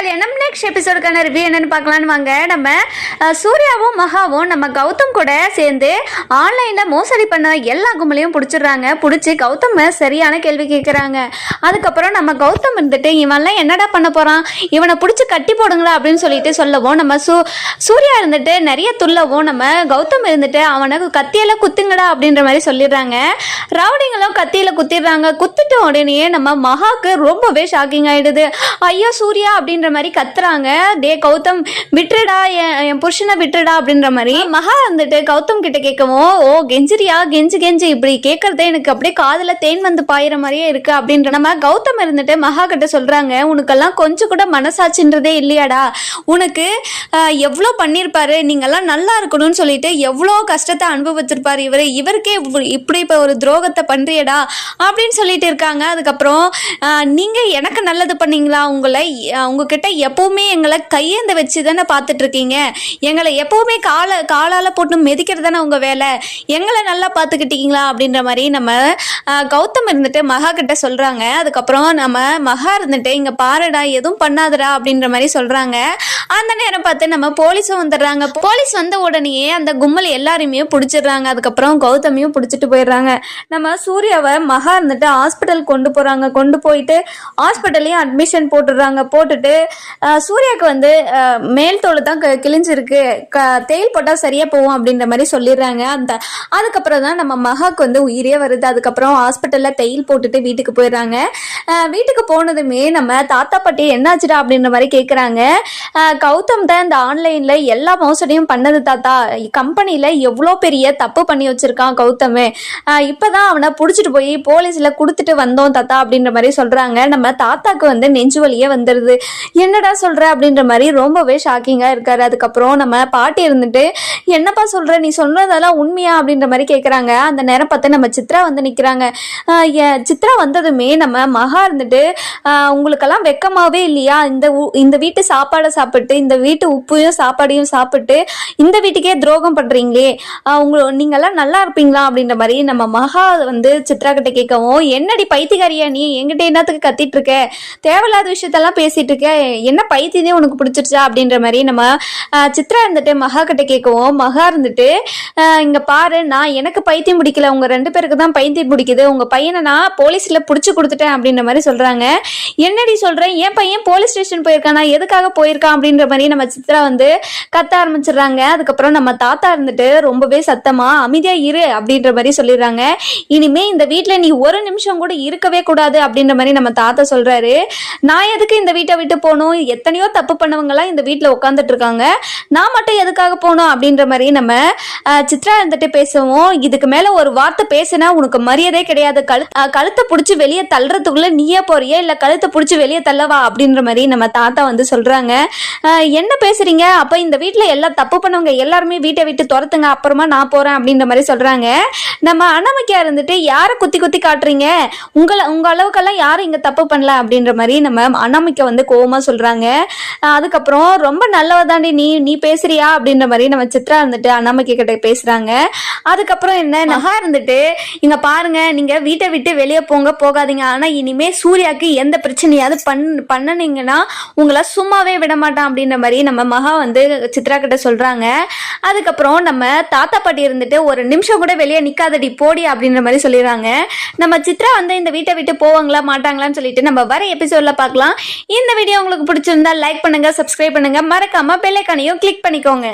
கல்யாணம் next எபிசோடுக்கான review என்னன்னு பார்க்கலான்னு வாங்க. நம்ம சூர்யாவும் மகாவும் நம்ம கௌதம் கூட சேர்ந்து ஆன்லைனில் மோசடி பண்ண எல்லா கும்பலையும் பிடிச்சிடுறாங்க. பிடிச்சி கௌதம் சரியான கேள்வி கேட்குறாங்க அதுக்கப்புறம் நம்ம கௌதம் இருந்துட்டு இவன்லாம் என்னடா பண்ண போகிறான் இவனை பிடிச்சி கட்டி போடுங்களா? அப்படின்னு சொல்லிட்டு சொல்லவும் நம்ம சூ சூர்யா இருந்துட்டு நிறைய துள்ளவும் நம்ம கௌதம் இருந்துட்டு அவனை கத்தியெல்லாம் குத்துங்கடா அப்படின்ற மாதிரி சொல்லிடுறாங்க. ரவுடிங்களும் கத்தியில் குத்திடுறாங்க. குத்துட்ட உடனே நம்ம மகாக்கு ரொம்பவே ஷாக்கிங் ஆயிடுது. ஐயோ சூர்யா அப்படின்ற மாதிரி கத்துறாங்க. டே கௌதம் விட்டுடா என் என் புருஷனை விட்டுடா அப்படின்ற மாதிரி மகா வந்துட்டு கௌதம் கிட்ட கேட்கவும் ஓ கெஞ்சிரியா கெஞ்சு கெஞ்சு. இப்படி கேட்கறதே எனக்கு அப்படியே காதுல தேன் வந்து பாயிற மாதிரியே இருக்கு. அப்படின்ற நம்ம கௌதம் இருந்துட்டு மகா கிட்ட சொல்றாங்க உனக்கெல்லாம் கொஞ்சம் கூட மனசாட்சின்றதே இல்லையாடா. உனக்கு எவ்வளோ பண்ணியிருப்பாரு நீங்கெல்லாம் நல்லா இருக்கணும்னு சொல்லிட்டு எவ்வளோ கஷ்டத்தை அனுபவிச்சிருப்பாரு இவர்? இவருக்கே இப்படி- இப்படி இப்போ ஒரு துரோகத்தை பண்றியடா? அப்படின்னு சொல்லிட்டு இருக்காங்க. அதுக்கப்புறம் நீங்கள் நீங்க எனக்கு நல்லது பண்ணீங்களா? உங்களை உங்ககிட்ட கிட்ட எப்பவுமே எங்களை கையேந்த வச்சு தானே பார்த்துட்டு இருக்கீங்க எங்களை எப்பவுமே காலை காலால் போட்டு மெதிக்கிறது தானே உங்கள் வேலை. எங்களை நல்லா பார்த்துக்கிட்டீங்களா? அப்படின்ற மாதிரி நம்ம கௌதம் இருந்துட்டு மகா கிட்ட சொல்கிறாங்க அதுக்கப்புறம் நம்ம மகா இருந்துட்டு இங்கே பாருடா எதுவும் பண்ணாதடா அப்படின்ற மாதிரி சொல்கிறாங்க அந்த நேரம் பார்த்து நம்ம போலீஸும் வந்துடுறாங்க. போலீஸ் வந்த உடனேயே அந்த கும்பல் எல்லாரையுமே பிடிச்சிடுறாங்க. அதுக்கப்புறம் கௌதமியும் பிடிச்சிட்டு போயிடுறாங்க. நம்ம சூர்யாவை மகா இருந்துட்டு ஹாஸ்பிட்டல் கொண்டு போகிறாங்க கொண்டு போயிட்டு ஹாஸ்பிட்டல்லையும் அட்மிஷன் போட்டுடுறாங்க. போட்டுட்டு சூர்யாவுக்கு வந்து மேல் தோல் தான் க- கிழிஞ்சிருக்கு. க தேயில் போட்டால் சரியாக போகும் அப்படின்ற மாதிரி சொல்லிடுறாங்க. அந்த அதுக்கப்புறம் தான் நம்ம மகாவுக்கு வந்து உயிரே வருது. அதுக்கப்புறம் ஹாஸ்பிட்டலில் தையல் போட்டுட்டு வீட்டுக்கு போயிடுறாங்க. வீட்டுக்கு போனதுமே நம்ம தாத்தா பாட்டி என்னாச்சுடா அப்படின்ற மாதிரி கேட்குறாங்க கௌதம் தான் இந்த ஆன்லைனில் எல்லா மோசடியும் பண்ணது தாத்தா. கம்பெனியில் எவ்வளோ பெரிய தப்பு பண்ணி வச்சுருக்கான் கௌதம். இப்போ தான் அவனை பிடிச்சிட்டு போய் போலீஸில் கொடுத்துட்டு வந்தோம் தாத்தா அப்படின்ற மாதிரி சொல்கிறாங்க நம்ம தாத்தாக்கு வந்து நெஞ்சு வலியே வந்துடுது என்னடா சொல்கிற அப்படின்ற மாதிரி ரொம்பவே ஷாக்கிங்காக இருக்காரு. அதுக்கப்புறம் நம்ம பாட்டி இருந்துட்டு என்னப்பா சொல்கிற நீ சொல்றதெல்லாம் உண்மையா? அப்படின்ற மாதிரி கேட்குறாங்க அந்த நேரம் பார்த்து நம்ம சித்ரா வந்து நிற்கிறாங்க சித்ரா வந்ததுமே நம்ம மகா இருந்துட்டு உங்களுக்கெல்லாம் வெக்கமாவே இல்லையா? இந்த ஊ- இந்த வீட்டு சாப்பாடை சாப்பிட்டு இந்த வீட்டு உப்பையும் சாப்பாடையும் சாப்பிட்டு இந்த வீட்டுக்கே துரோகம் பண்றீங்களே. உங்களை உங்க நல்லா இருப்பீங்களா அப்படின்ற மாதிரி நம்ம மகா வந்து சித்ரா கிட்ட கேட்கவும் என்னடி பைத்தியக்காரியா நீ? என்கிட்ட என்னத்துக்கு கத்திட்டு இருக்க? தேவையில்லாத விஷயத்தெல்லாம் பேசிட்டு இருக்க. என்ன பைத்தியனே உனக்கு பிடிச்சிருச்சா அப்படின்ற மாதிரி நம்ம சித்ரா இருந்துட்டு மகா கிட்ட கேட்கவும் மகா இருந்துட்டு இங்கே இங்க பாரு நான் எனக்கு பைத்தியம் பிடிக்கல. உங்க ரெண்டு பேருக்கு தான் பைத்தியம் பிடிக்குது. உங்க பையனை நான் போலீஸ்ல பிடிச்சி கொடுத்துட்டேன் அப்படின்ற மாதிரி சொல்றாங்க. என்னடி சொல்றேன் என் பையன் போலீஸ் ஸ்டேஷன் போயிருக்கானா? எதுக்காக போயிருக்கான் அப்படின்ற மாதிரி நம்ம சித்ரா வந்து கத்த ஆரம்பிச்சிடுறாங்க. அதுக்கப்புறம் நம்ம தாத்தா இருந்துட்டு ரொம்பவே சத்தமா அமைதியா இரு அப்படின்ற மாதிரி சொல்லிடுறாங்க. இனிமே இந்த வீட்டுல நீ ஒரு நிமிஷம் கூட இருக்கவே கூடாது அப்படின்ற மாதிரி நம்ம தாத்தா சொல்றாரு. நான் எதுக்கு இந்த வீட்டை விட்டு போகணும்? எத்தனையோ தப்பு பண்ணவங்கலாம் இந்த வீட்டில் உட்காந்துட்டு இருக்காங்க. நான் மட்டும் எதுக்காக போகணும் அப்படின்ற மாதிரி நம்ம சித்ரா இருந்துட்டு பேசுவோம் இதுக்கு மேல ஒரு வார்த்தை பேசினா உனக்கு மரியாதை கிடையாது. கழு கழுத்தை பிடிச்சி வெளியே தள்ளுறதுக்குள்ள நீயே போறியா? இல்ல கழுத்தை பிடிச்சி வெளியே தள்ளவா? அப்படின்ற மாதிரி நம்ம தாத்தா வந்து சொல்றாங்க. என்ன பேசுறீங்க? அப்ப இந்த வீட்டில் எல்லாம் தப்பு பண்ணவங்க எல்லாருமே வீட்டை விட்டு துரத்துங்க அப்புறமா நான் போறேன் அப்படின்ற மாதிரி சொல்றாங்க. நம்ம அனாமிக்கா இருந்துட்டு யாரை குத்தி குத்தி காட்டுறீங்க? உங்களை உங்க அளவுக்கெல்லாம் யாரும் இங்க தப்பு பண்ணல அப்படின்ற மாதிரி நம்ம அனாமிக்கா வந்து கோவமா சொல்றாங்க. அதுக்கப்புறம் ரொம்ப நல்லவ தாண்டி நீ நீ பேசுறியா அப்படின்ற மாதிரி நம்ம சித்ரா இருந்துட்டு அனாமிக்கா கிட்ட பேசுறாங்க. அதுக்கப்புறம் என்ன? நகா இருந்துட்டு இங்க பாருங்க நீங்க வீட்டை விட்டு வெளியே போங்க போகாதீங்க. ஆனா இனிமே சூர்யாக்கு எந்த பிரச்சனையாவது பண் பண்ணனீங்கன்னா உங்களை சும்மாவே விட மாட்டான். அப்படின்ற மாதிரி நம்ம மகா வந்து சித்ரா கிட்ட சொல்றாங்க. அதுக்கப்புறம் நம்ம தாத்தா பாட்டி இருந்துட்டு ஒரு நிமிஷம் கூட வெளியே நிக்காதடி போடி அப்படின்ற மாதிரி சொல்லிடுறாங்க. நம்ம சித்ரா வந்து இந்த வீட்டை விட்டு போவாங்களா மாட்டாங்களான்னு சொல்லிட்டு நம்ம வர எபிசோட்ல பார்க்கலாம். இந்த வீடியோ உங்களுக்கு பிடிச்சிருந்தா லைக் பண்ணுங்க சப்ஸ்கிரைப் பண்ணுங்க. மறக்காம பெல்லைக்கானையும் கிளிக் பண்ணிக்கோங்க.